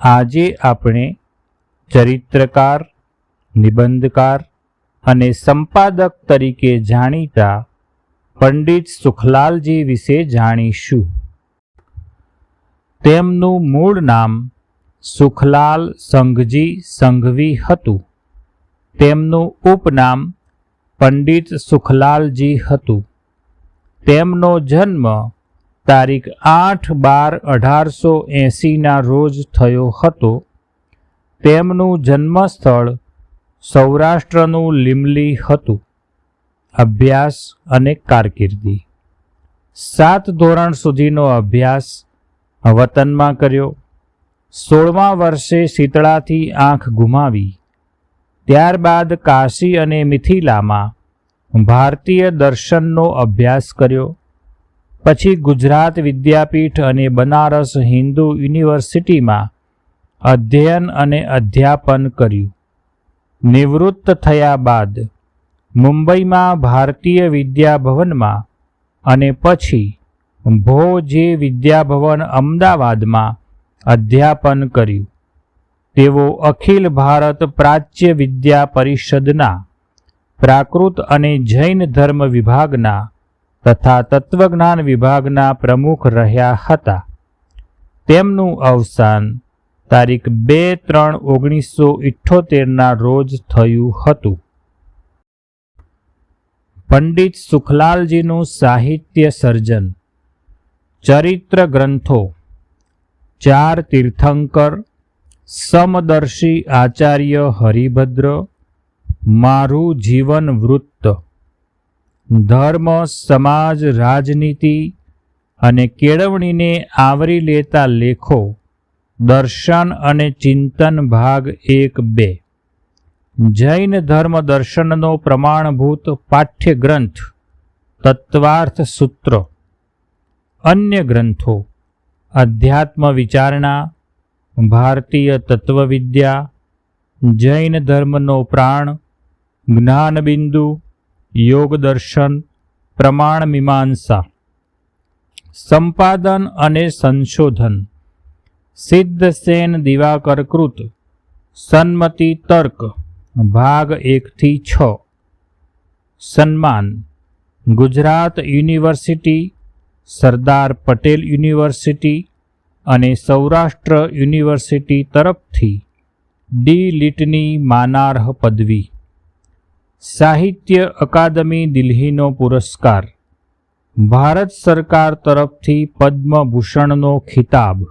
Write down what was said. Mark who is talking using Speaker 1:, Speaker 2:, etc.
Speaker 1: આજે આપણે ચરિત્રકાર, નિબંધકાર અને સંપાદક તરીકે જાણીતા પંડિત સુખલાલજી વિશે જાણીશું. તેમનું મૂળ નામ સુખલાલ સંઘજી સંઘવી હતું. તેમનું ઉપનામ પંડિત સુખલાલજી હતું. તેમનો જન્મ તારીખ આઠ બાર અઢારસો એંસીના રોજ થયો હતો. તેમનું જન્મસ્થળ સૌરાષ્ટ્રનું લીમલી હતું. અભ્યાસ અને કારકિર્દી. સાત ધોરણ સુધીનો અભ્યાસ વતનમાં કર્યો. સોળમા વર્ષે શીતળાથી આંખ ગુમાવી. ત્યારબાદ કાશી અને મિથિલામાં ભારતીય દર્શનનો અભ્યાસ કર્યો. પછી ગુજરાત વિદ્યાપીઠ અને બનારસ હિન્દુ યુનિવર્સિટીમાં અધ્યયન અને અધ્યાપન કર્યું. નિવૃત્ત થયા બાદ મુંબઈમાં ભારતીય વિદ્યાભવનમાં અને પછી ભોજે વિદ્યાભવન અમદાવાદમાં અધ્યાપન કર્યું. તેઓ અખિલ ભારત પ્રાચ્ય વિદ્યા પરિષદના પ્રાકૃત અને જૈન ધર્મ વિભાગના તથા તત્વજ્ઞાન વિભાગના પ્રમુખ રહ્યા હતા. તેમનું અવસાન તારીખ બે ત્રણ ઓગણીસો ઇઠ્ઠોતેરના રોજ થયું હતું. પંડિત સુખલાલજીનું સાહિત્ય સર્જન, ચરિત્ર ગ્રંથો, ચાર તીર્થંકર, સમદર્શી આચાર્ય હરિભદ્ર, મારું જીવન વૃત્ત ધર્મ, સમાજ, રાજનીતિ અને કેળવણીને આવરી લેતા લેખો, દર્શન અને ચિંતન ભાગ એક બે. જૈન ધર્મ દર્શનનો પ્રમાણભૂત પાઠ્યગ્રંથ, તત્વાર્થ સૂત્ર. અન્ય ગ્રંથો, અધ્યાત્મ વિચારણા, ભારતીય તત્વવિદ્યા, જૈન ધર્મનો પ્રાણ, જ્ઞાનબિંદુ યોગ દર્શન, પ્રમાણ મીમાંસા, સંપાદન અને સંશોધન સિદ્ધસેન દિવાકર કૃત, સન્મતિ તર્ક, ભાગ એકથી છ, સન્માન, ગુજરાત યુનિવર્સિટી, સરદાર પટેલ યુનિવર્સિટી અને સૌરાષ્ટ્ર યુનિવર્સિટી તરફથી, ડી લિટની માનાર્હ પદવી. સાહિત્ય અકાદમી દિલ્હીનો પુરસ્કાર. ભારત સરકાર તરફથી પદ્મભૂષણનો ખિતાબ.